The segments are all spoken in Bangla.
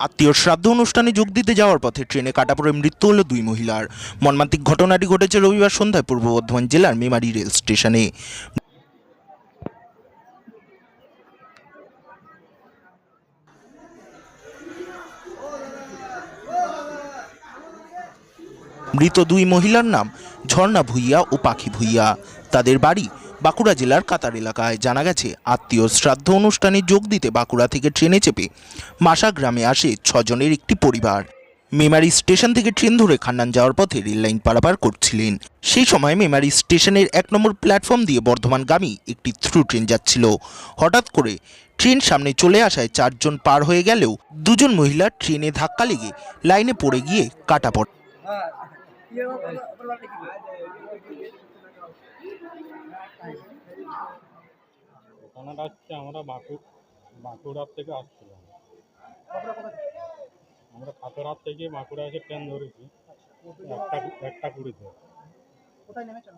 আত্মীয় শ্রাদ্ধ অনুষ্ঠানে যোগ দিতে যাওয়ার পথে ট্রেনে কাটা পড়ে মৃত্যু হলো দুই মহিলার। মর্মান্তিক ঘটনাটি ঘটেছে রবিবার সন্ধ্যায় পূর্ব বর্ধমান জেলার মেমারি রেল স্টেশনে। মৃত দুই মহিলার নাম ঝর্ণা ভুইয়া ও পাখি ভুইয়া। তাদের বাড়ি বাঁকুড়া জেলার কাতার এলাকায় জানা গেছে, আত্মীয় শ্রাদ্ধ অনুষ্ঠানে যোগ দিতে বাঁকুড়া থেকে ট্রেনে চেপে মাসা গ্রামে আসে ছজনের একটি পরিবার। মেমারি স্টেশন থেকে ট্রেন ধরে খান্নান যাওয়ার পথে রেল লাইন পারাপার করছিলেন। সেই সময় মেমারি স্টেশনের এক নম্বর প্ল্যাটফর্ম দিয়ে বর্ধমানগামী একটি থ্রু ট্রেন যাচ্ছিল। হঠাৎ করে ট্রেন সামনে চলে আসায় চারজন পার হয়ে গেলেও দুজন মহিলা ট্রেনে ধাক্কা লেগে লাইনে পড়ে গিয়ে কাটা পড়ে। ঘটনাটা হচ্ছে আমরা বাঁকুড় বাঁকুড়ার থেকে আসছিলাম। আমরা খাতড়ার থেকে বাঁকুড়া এসে ট্রেন ধরেছি। একটা একটা কুড়িতে। কোথায় নেমেছেন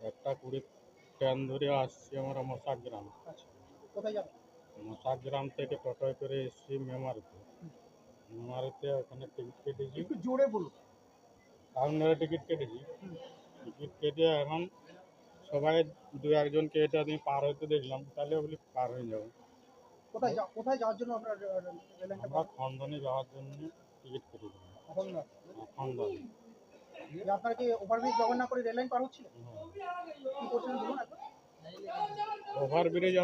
একটা কুড়ি ট্রেন ধরে আসছি আমরা মশাক গ্রাম আচ্ছা। কোথায় যাবেন মশাক গ্রাম থেকে টোটোয় করে এসেছি মেমারিতে। মেমারিতে ওখানে টিকিট কেটেছি। একটু জোরে বলুন। টিকিট কেটেছি। টিকিট কেটে এখন সবাই দু একজনকে এটা আমি পার হতে দেখলাম তাহলে বলি পার হয়ে যাব। কোথায় কোথায় যাওয়ার জন্য আপনার আমরা খন্দনে যাওয়ার জন্য টিকিট এখন না খন্দনে। আপনার কি ওভারব্রিজ করে রেল লাইন পার হচ্ছিলেন কি করছেন বলুন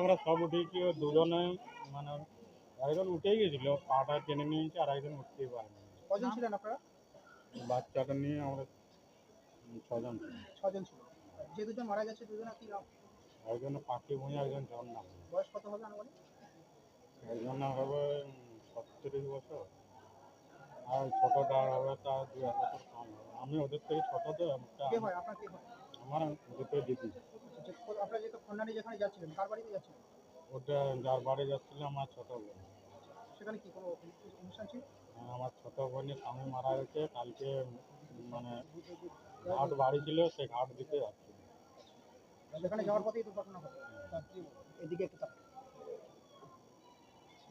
আমরা সব উঠেছি ও দুজনে মানে একজন উঠেই গেছিল পাটা টেনে নিয়েছে আর একজন উঠতেই পারেনি। কজন ছিলেন আপনারা? বাচ্চাটা নিয়ে আমরা ছজন। ছজন ছিল। যে দুজন মারা গেছে দুজনের কি নাম? একজন পাখি ভুঁই একজন ঝর্ণা। বয়স কত হবে আনুমানিক? একজন হবে সত্তরিশ বছর। আর ছোটটা হবে তার দু এক বছর কম হবে। আমি ওদের থেকে ছোট তো একটা কে হয়? আপনার কে হয়? আমার দুটো দিদি। আচ্ছা, যে- যেহেতু খন্ডানি যেখানে যাচ্ছিলেন কার বাড়িতে যাচ্ছিলেন? ওটা যার বাড়ি যাচ্ছিল আমার ছোট বোন। সেখানে কি কোনো অনুষ্ঠান ছিল? আমার ছোট বোনের স্বামী মারা গেছে। কালকে মানে ঘাট বাড়ি ছিল সেই ঘাট দিতে যাচ্ছিল। সেখানে যাওয়ার পথেই দুর্ঘটনা ঘটে। এদিকে একটু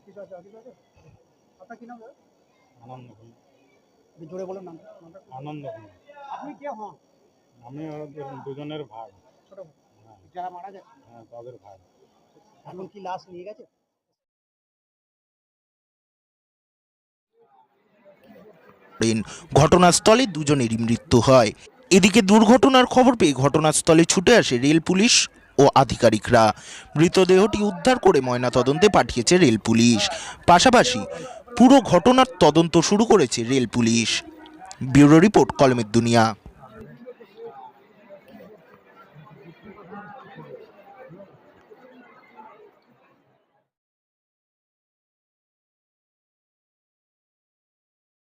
কিছু আছে কিছু আছে? আপনার কি নাম আনন্দ জোরে বলুন নাম আনন্দ আপনি কে হন? আমি ওদের দুজনের ভাই। ছোট হ্যাঁ। যারা মারা গেছে? হ্যাঁ তাদের ভাই। এখন কি লাশ নিয়ে গেছে? ঘটনাস্থলে দুজনেরই মৃত্যু হয়। এদিকে দুর্ঘটনার খবর পেয়ে ঘটনাস্থলে ছুটে আসে রেল পুলিশ ও আধিকারিকরা। মৃতদেহটি উদ্ধার করে ময়না তদন্তে পাঠিয়েছে রেল পুলিশ। পাশাপাশি পুরো ঘটনার তদন্ত শুরু করেছে রেল পুলিশ। ব্যুরো রিপোর্ট কলমের দুনিয়া।